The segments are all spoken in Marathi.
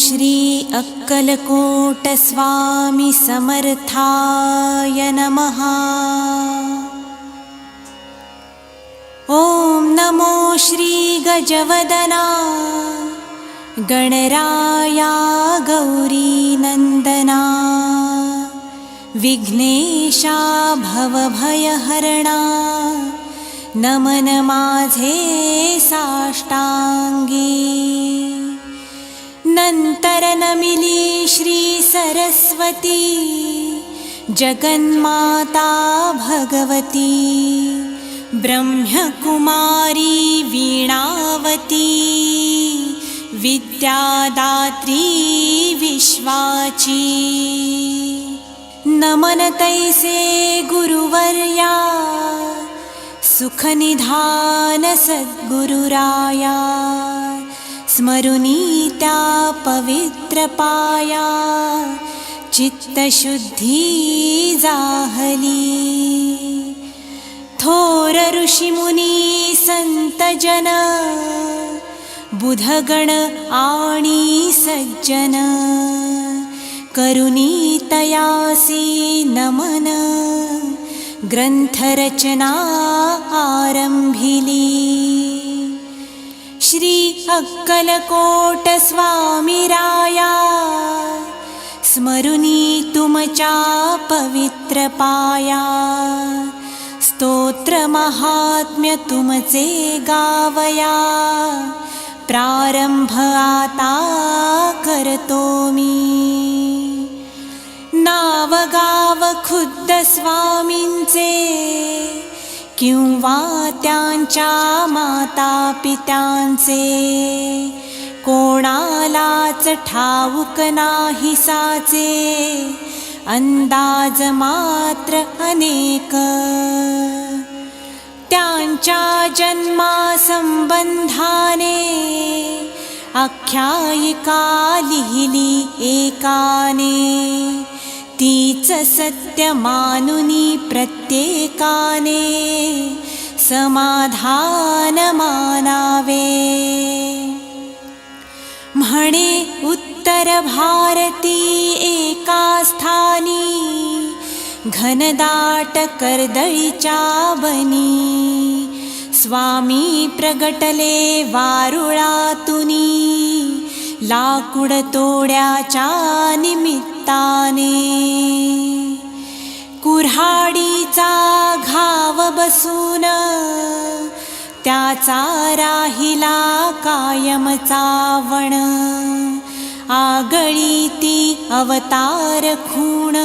श्री अक्कलकोटस्वामी समर्थाय नमः। ॐ नमो श्रीगजवदना गणराया गौरीनन्दना विघ्नेशा भवभयहरणा। नमन माझे नन्तरनमिली श्रीसरस्वती जगन्माता भगवती ब्रह्मकुमारी वीणावती विद्यादात्री विश्वाची। न मनतैसे गुरुवर्या सुखनिधानसद्गुरुराया स्मरुनीता पवित्रपाया चित्तशुद्धी जाहली। थोर थोरऋषिमुनि सन्तजन बुधगण आवणी सज्जन करुनीतयासि नमन ग्रन्थरचना आरम्भिली। श्री अक्कलकोटस्वामिराया स्मरुनी तुम च पवित्रपाया स्तोत्रमहात्म्य तुमचे गावया प्रारम्भ आता करतो मी प्रारम्भता खुद्द नावगावखुद्दस्वामि किंवा त्यांच्या माता पित्यांचे कोणालाच ठाऊक नाही साचे. अंदाज मात्र अनेक. त्यांच्या जन्मा संबंधाने आख्यायिका लिहिली एकाने. तीच सत्य मानुनी प्रत्येकाने समाधान मानावे म्हणे उत्तर भारती एका स्थानी घनदाट कर्दळीच्या बनी. स्वामी प्रगटले वारुळातुनी लाकूड तोड्याच्या निमित्ताने कुऱ्हाडीचा घाव बसून त्याचा राहिला कायम चावण आगळी ती अवतार खूण.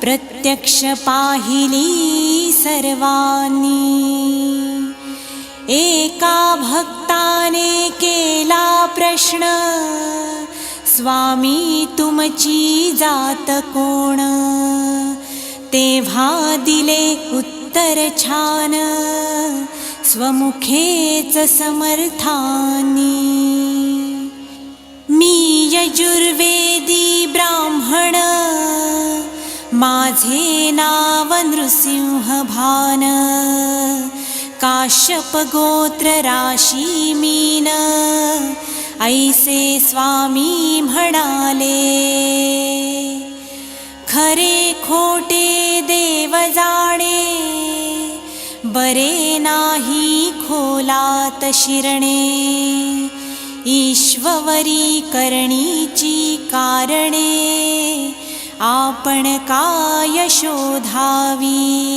प्रत्यक्ष पाहिली सर्वांनी. एका भक्ताने केला प्रश्न स्वामी तुमची जात कोण? तेव्हा दिले उत्तर छान स्वमुखेच समर्थानी. मी यजुर्वेदी ब्राह्मण माझे नाव नृसिंह भान काश्यप गोत्र राशी मीन ऐसे स्वामी म्हणाले खरे खोटे देव जाणे। बरे नाही खोलात शिरणे। ईश्वरी करणीची कारणे। आपण काय शोधावी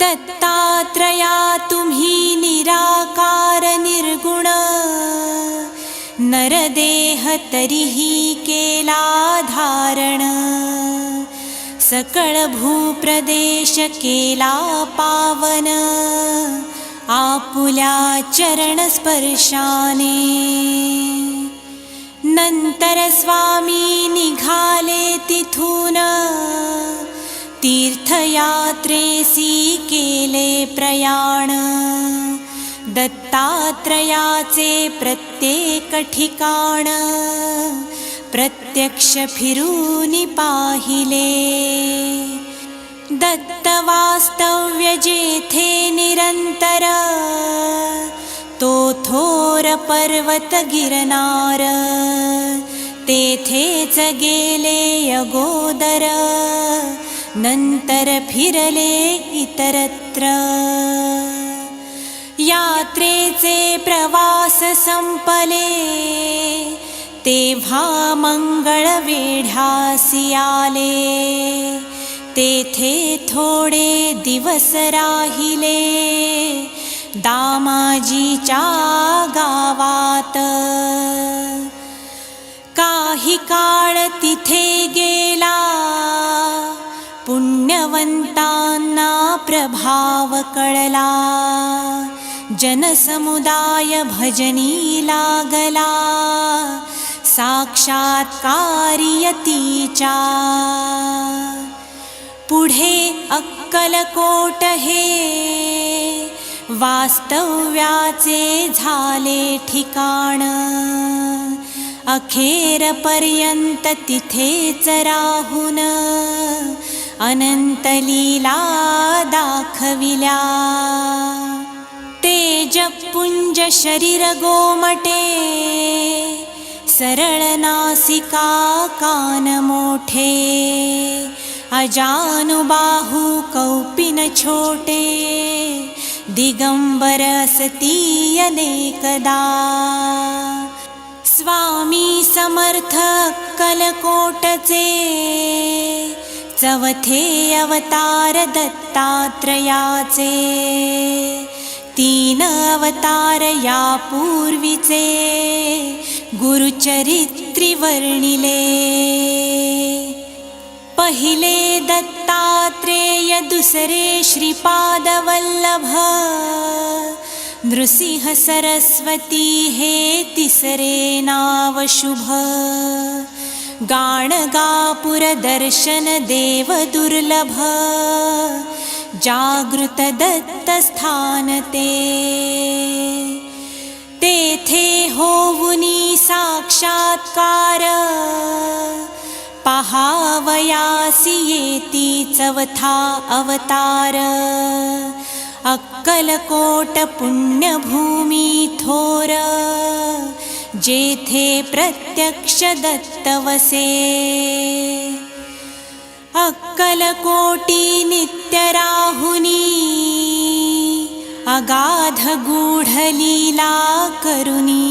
दत्तात्रया तुम्ही निराकार निर्गुण नरदेह तरीही केला धारण सकळ भूप्रदेश केला पावन आपुल्या चरण स्पर्शाने नंतर स्वामी निघाले तिथून तीर्थयात्रेसी केले प्रयाण. दत्तात्रयाचे प्रत्येक ठिकाण. प्रत्यक्ष फिरूनी पाहिले. दत्त वास्तव्य जेथे निरंतर. तो थोर पर्वत गिरनार. तेथेच गेले अगोदर. नंतर फिरले इतरत्र. यात्रेचे प्रवास संपले. तेव्हा मंगळ वेढ्यासी आले. तेथे थोडे दिवस राहिले. दामाजीच्या गावात. काही काळ तिथे गेला. पुण्यवंतांना प्रभाव कळला जनसमुदाय भजनी लागला साक्षात्कारियतीच्या पुढे अक्कलकोट हे वास्तव्याचे झाले ठिकाण अखेरपर्यंत तिथेच राहून अनंतलीला दाखविल्या. तेजपुंज शरीर गोमटे सरळ नासिका कान मोठे अजानुबाहु कौपिन छोटे दिगंबर असती अनेकदा स्वामी समर्थ कलकोटचे चवथे अवतार दत्तात्रयाचे. तीन अवतार या पूर्वीचे गुरुचरित्री वर्णिले पहिले दत्तात्रेय दुसरे श्रीपादवल्लभ. नृसिंह सरस्वती हे तिसरे नाव शुभ. गाणगापुरदर्शनदेवदुर्लभ। जागृतदत्तस्थानते। ते थे होवुनी साक्षात्कार। पहावयासि येति चवथा अवतार। अक्कलकोटपुण्यभूमिथोर जेथे प्रत्यक्ष दत्तवसे अक्कलकोटी नित्यराहुनी अगाधगूढलीला करुणी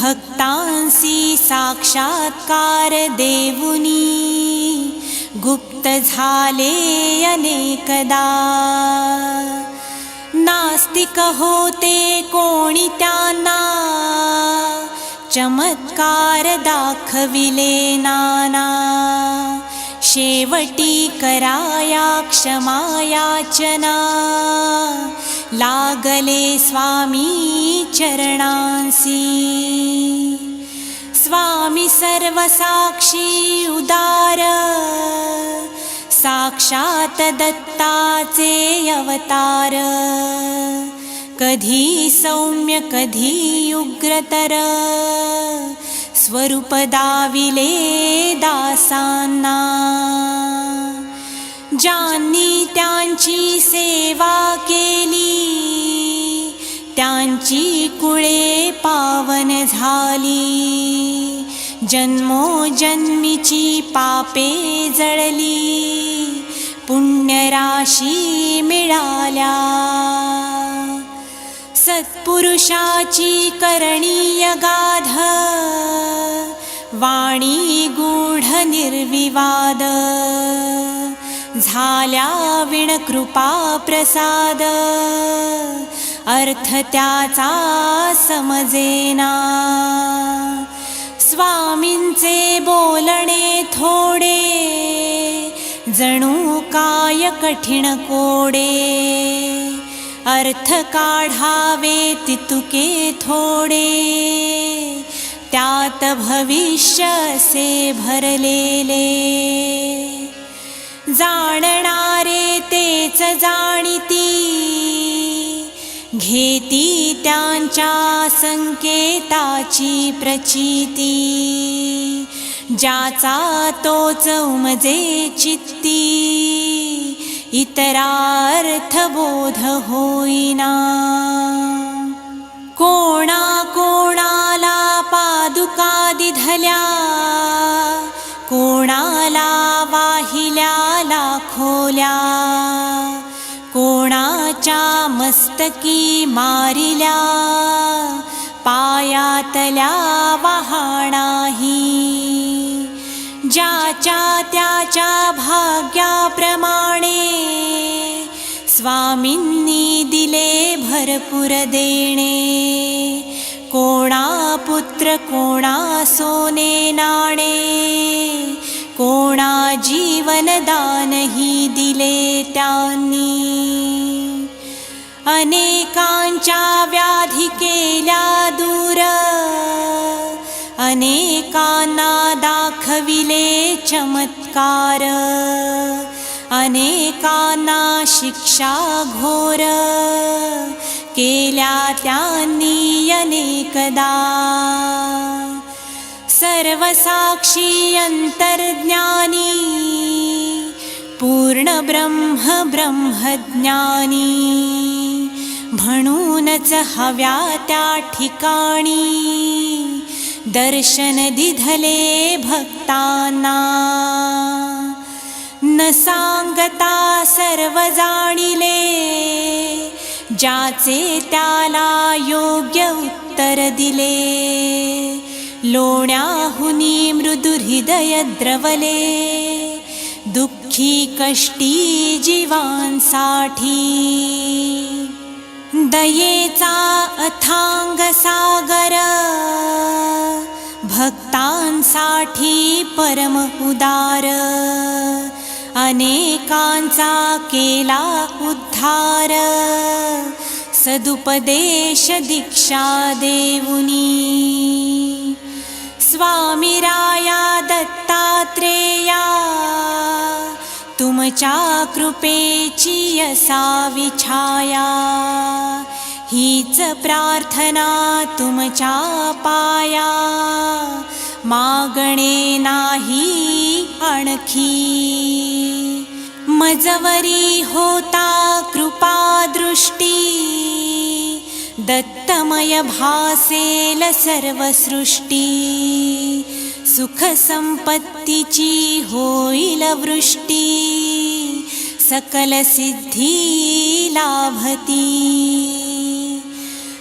भक्तांसि साक्षात्कार देवुनी गुप्त झाले अनेकदा। नास्तिक होते कोणी त्यांना चमत्कार दाखविले नाना। शेवटी कराया क्षमायाचना लागले स्वामी चरणांसी। स्वामी सर्वसाक्षी उदार साक्षात दत्ताचे अवतार. कधी सौम्य कधी उग्रतर. स्वरूप दाविले दासांना. ज्यांनी त्यांची सेवा केली त्यांची कुळे पावन झाली. जन्मोजन्मीची पापे जळली. पुण्यराशी मिळाल्या. सत्पुरुषाची करणीय गाध. वाणी गूढ निर्विवाद. झाल्या विण कृपा प्रसाद. अर्थ त्याचा समजेना. स्वामींचे बोलणे थोडे जणू काय कठीण कोडे. अर्थ काढावे तितुके थोडे त्यात भविष्य असे भरलेले. जाणणारे तेच जाणीती घेती त्यांच्या संकेताची प्रचिती. ज्याचा तोच उमजे चित्ती. इतरार्थ बोध होईना. कोणा कोणाला पादुका दिधल्या. कोणाला वाहिल्या लाखोल्या. कोणाच्या मस मस्तकी मारिल्या पायातल्या वहाणाही ज्याच्या त्याच्या भाग्याप्रमाणे स्वामींनी दिले भरपूर देणे. कोणा पुत्र कोणा सोने नाणे. कोणा जीवनदानही दिले त्यांनी. अनेकाञ्चा व्याधिकेला दूर. अनेकाना दाखविले चमत्कार. अनेकाना शिक्षा घोर. केल्या त्यांनी अनेकदा. सर्वसाक्षी अन्तर्ज्ञानि पूर्णब्रह्म ब्रह्मज्ञानी. म्हणूनच हव्या त्या ठिकाणी दर्शन दिधले भक्तांना. न सांगता सर्व जाणिले ज्याचे त्याला योग्य उत्तर दिले. लोण्याहुनी मृदुहृदय द्रवले दुःखी कष्टी जीवांसाठी. दयेचा अथांग सागर भक्तांसाठी परम उदार। अनेकांचा केला उद्धार। सदुपदेश दीक्षा देऊनी स्वामी राया दत्तात्रेया तुमच्या कृपेची असावी छाया. हीच प्रार्थना तुमच्या पाया. मागणे नाही आणखी. मजवरी होता कृपा दृष्टी दत्तमय भासेल सर्वसृष्टी. सृष्टी सुख संपत्तीची होईल वृष्टी सकल सिद्धी लाभती.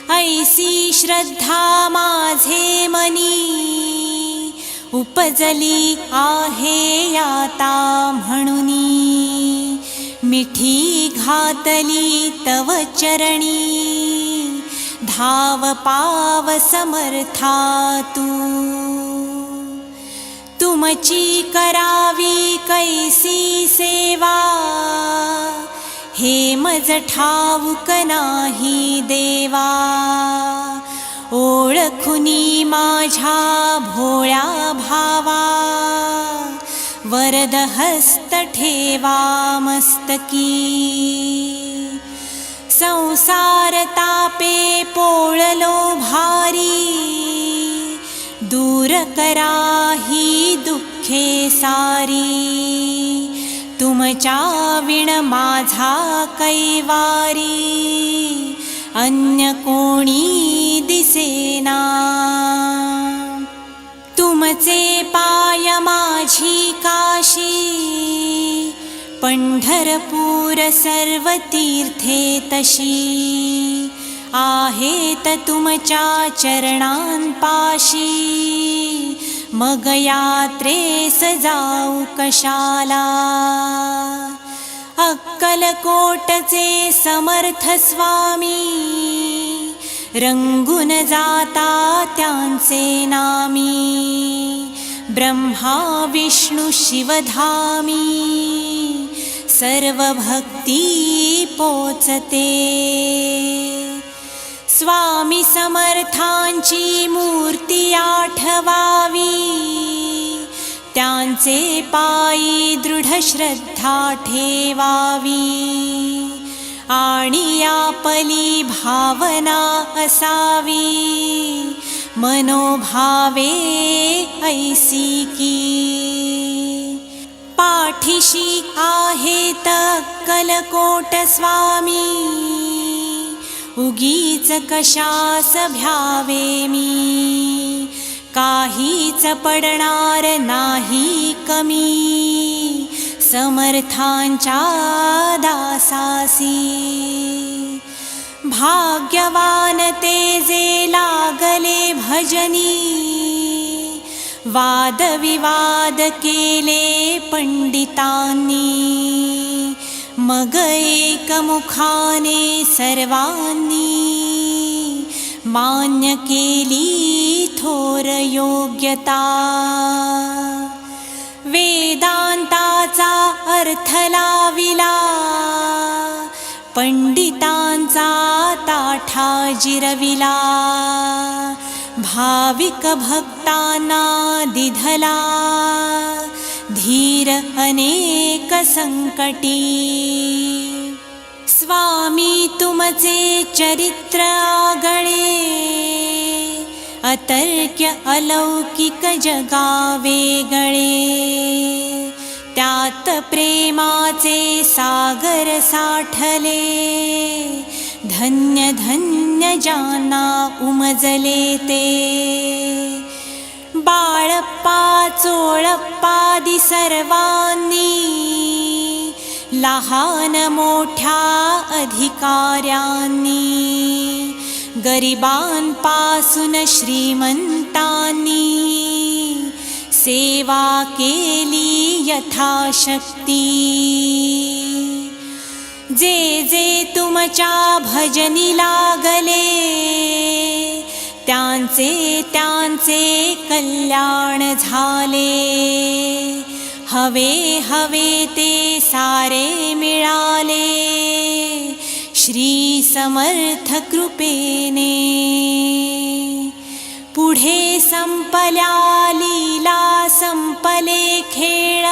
ऐसी श्रद्धा माझे मनी उपजली आहे आता म्हणुनी. मिठी घातली तव चरणी धाव पाव समर्था तू तुमची करावी कैसी सेवा? हे मज ठाऊक नाही देवा. ओळखुनी माझ्या भोळ्या भावा. वरद हस्त ठेवा मस्तकी. संसार तापे पोळलो भारी. दूर करा ही दुःखे सारी. तुमच्या विण माझा कैवारी. अन्य कोणी दिसेना. तुमचे पाय माझी काशी. पंढरपूर सर्व तीर्थे तशी. आहेत तुमच्या चरणांपाशी. मग यात्रेस जाऊ कशाला? अक्कलकोटचे समर्थ स्वामी रंगून जाता त्यांचे नामी. ब्रह्मा विष्णु शिवधामी सर्व भक्ती पोचते. स्वामी समर्थांची मूर्ती आठवावी. त्यांचे पायी दृढ श्रद्धा ठेवावी. आणि आपली भावना असावी. मनोभावे ऐसी की. पाठीशी आहेत कलकोट स्वामी. उगीच कशास भ्यावे मी? काहीच पडणार नाही कमी. समर्थांच्या दासासी. भाग्यवान ते जे लागले भजनी. वादविवाद केले पंडितांनी. मग एकमुखाने सर्वांनी मान्य केली थोर योग्यता. वेदांताचा अर्थ लाविला. पंडितांचा ताठा जिरविला. भाविक भक्तांना दिधला. धीर अनेक संकटी. स्वामी तुमचे चरित्र आगळे. अतर्क्य अलौकिक जगा वेगळे त्यात प्रेमाचे सागर साठले. धन्य धन्य जाना उमजले ते. बाळप्पा चोळप्पादी सर्वांनी. लहान मोठ्या अधिकाऱ्यांनी. गरिबांपासून श्रीमंतांनी. सेवा केली यथाशक्ती. जे जे तुमच्या भजनी लागले त्यांचे त्यांचे कल्याण झाले. हवे हवे ते सारे मिळाले. श्री समर्थ कृपेने. पुढे संपल्या लीला संपले खेळ.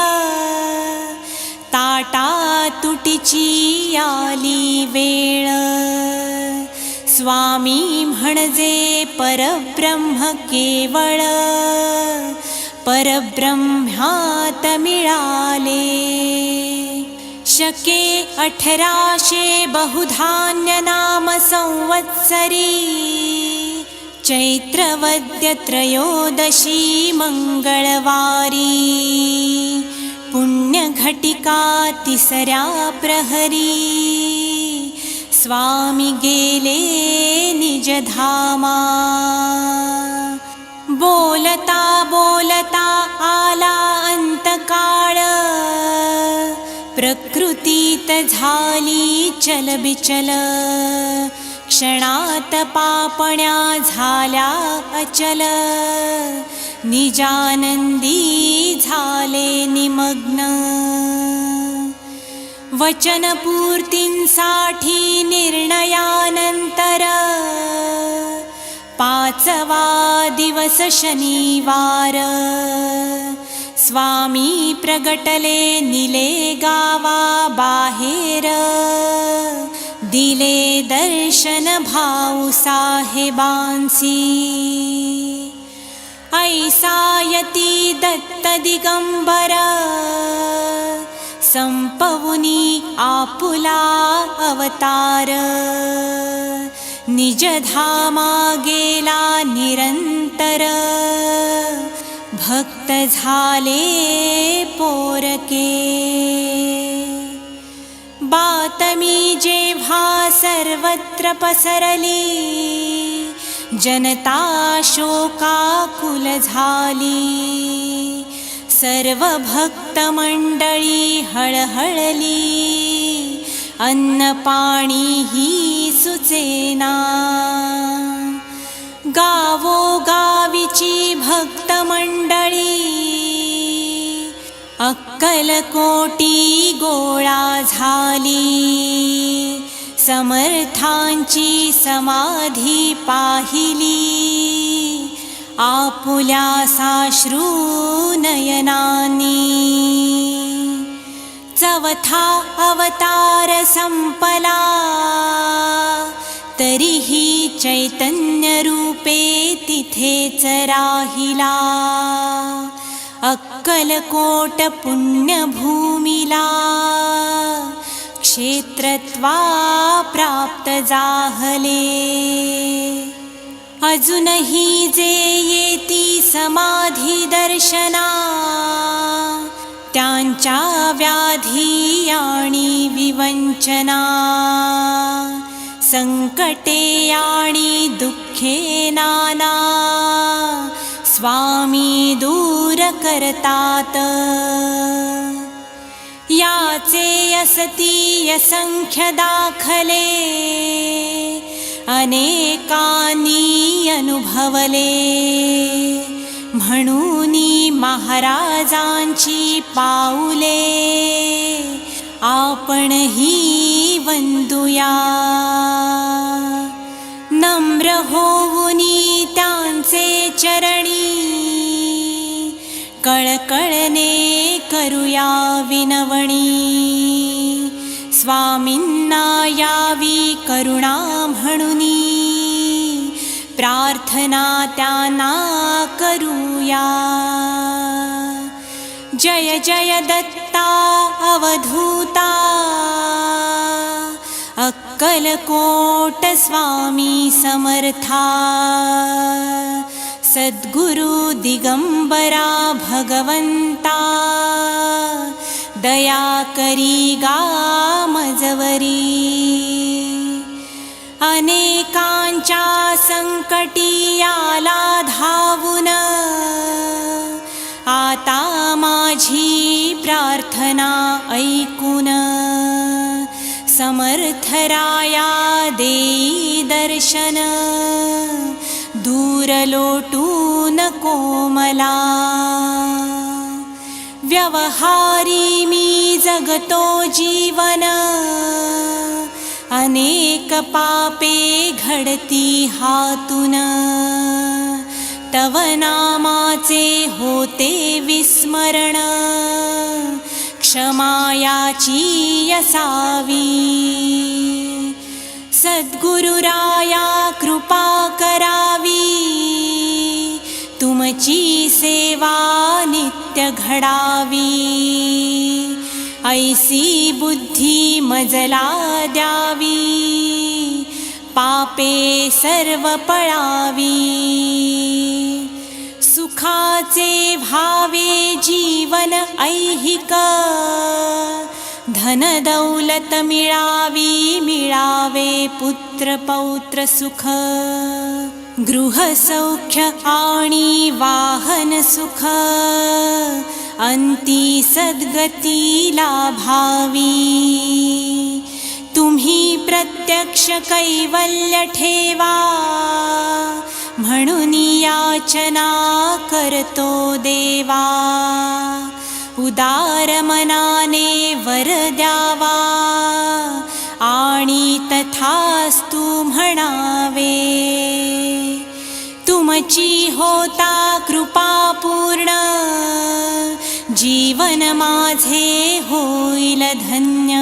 ताटा तुटीची आली वेळ. स्वामी म्हणजे परब्रह्म केवळ। परब्रह्म्यात मिळाले शके अठराशे बहुधान्य नाम संवत्सरी चैत्रवद्य त्रयोदशी मंगळवारी। पुण्यघटिका तिसऱ्या प्रहरी स्वामी गेले निजधामा। बोलता बोलता आला अंतकाळ। प्रकृतीत चलबिचल क्षणात पापण्या झाल्या अचल। निजानंदी झाले निमग्न वचनपूर्तींसाठी निर्णयानंतर पाचवा दिवस शनिवार। स्वामी प्रगटले निले गावा बाहेर। दिले दर्शन भाऊ साहेबांसी। ऐसायती दत्त दिगंबर संपवुनी आपुला अवतार. निजधामा गेला निरंतर. भक्त झाले पोरके. बातमी जेव्हा सर्वत्र पसरली जनता शोकाकुल झाली. सर्व भक्त मंडळी हळहळली. अन्न पाणी ही सुचेना. गावोगावीची भक्त मंडळी अक्कलकोटी गोळा झाली. समर्थांची समाधी पाहिली. आपुल्या साश्रूनयनानि चवथा अवतार संपला तरीही चैतन्यरूपे तिथेच राहिला अक्कलकोट पुण्यभूमिला क्षेत्रत्वा प्राप्त जाहले अजुनहि जेति समाधिदर्शना। व्याधियाणि विवञ्चना। सङ्कटेयाणि दुःखे नाना। स्वामी दूरकर्तात्। याचे या चेसतीयसंख्यदाखले अनेकानी अनुभवले. म्हणून महाराजांची पाऊले. आपणही वंदुया. नम्र होऊनी त्यांचे चरणी. कळकळने करूया विनवणी. स्वामींना यावी करुणा म्हणुनी प्रार्थना त्यांना करूया। जय जय दत्ता अवधूता। अक्कलकोट स्वामी समर्था। सद्गुरु दिगंबरा भगवंता दया करी गामजवरी अनेकांच्या संकटी आला धावून. आता माझी प्रार्थना ऐकून. समर्थराया देई दर्शन. दूर लोटून कोमला. व्यवहारी मी जगतो जीवन. अनेक पापे घडती हातून. तव नामाचे होते विस्मरण. क्षमायाची असावी. सद्गुरुराया कृपा करावी. तुमची सेवा नित्य घडावी. ऐसी बुद्धी मजला द्यावी. पापे सर्व पळावी. सुखाचे भावे जीवन ऐहिक. धन दौलत मिळावी मिळावे पुत्र पौत्र सुख. गृहसौख्य आणि वाहन सुख। अंती सद्गती लाभावी। तुम्ही प्रत्यक्ष कैवल्य ठेवा। म्हणून याचना करतो देवा। उदार मनाने वर द्यावा। आणि तथास्तु म्हणावे तुमची होता कृपा पूर्ण. जीवन माझे होईल धन्य.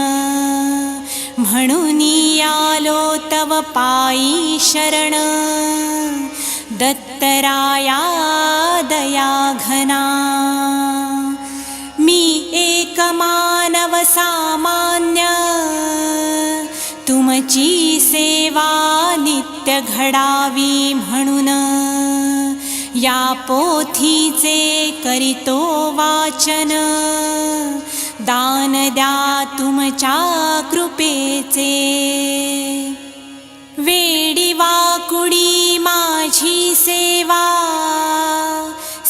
म्हणून आलो तव पायी शरण. दत्तराया दया घना मी एक मानव सामान्य. तुमची सेवा नित्य घडावी म्हणून. या पोथीचे करितो वाचन. दान द्या तुमच्या कृपेचे. वेडी वाकुडी माझी सेवा.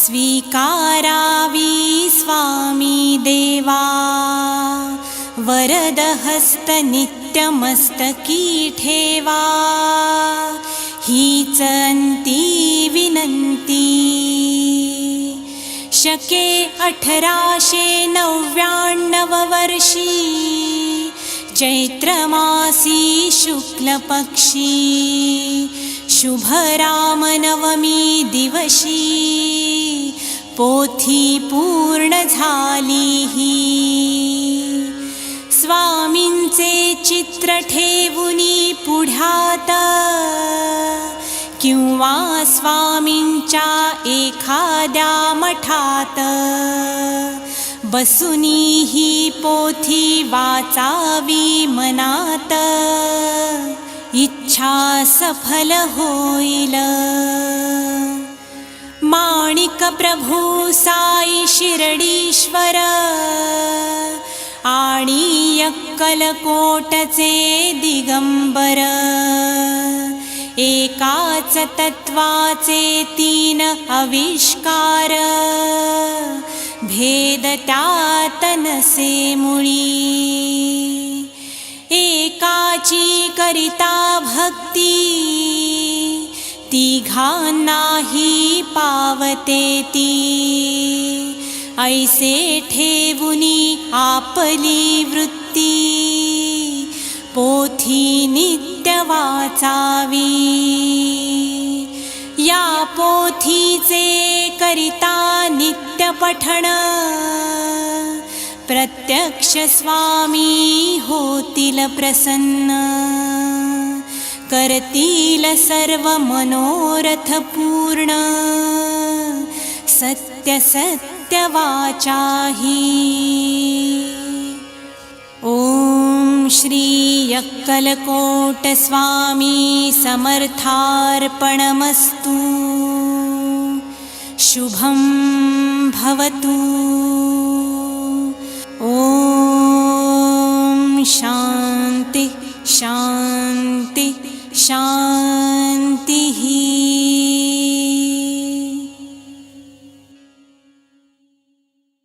स्वीकारावी स्वामी देवा. वरद हस्त नित्य मस्तकी ठेवा हीच अंती विनंती. शके अठराशे नव्याण्णव वर्षी चैत्रमासी शुक्लपक्षी शुभरामनवमी दिवशी पोथी पूर्ण झाली ही. स्वामींचे चित्र ठेवुनी पुढ्यात किंवा स्वामींच्या एखाद्या मठात. बसुनी ही पोथी वाचावी मनात. इच्छा इच्छा सफल होईल. माणिक प्रभू साई शिरडीश्वर. आणि अक्कलकोटचे दिगंबर. एकाच तत्वाचे तीन आविष्कार भेद त्यात नसे मुळी. एकाची करिता भक्ती तिघांनाही पावते ती. ऐसे ठेवुनी आपली वृत्ती. पोथी नित्य वाचावी. या पोथीचे करिता नित्य पठण. प्रत्यक्ष स्वामी होतील प्रसन्न. करतील सर्व मनोरथ पूर्ण. सत्य सत्य वाचा हि ॐ श्रीयक्कलकोटस्वामी समर्थार्पणमस्तु। शुभं भवतु। ॐ शान्ति शान्ति शान्ति।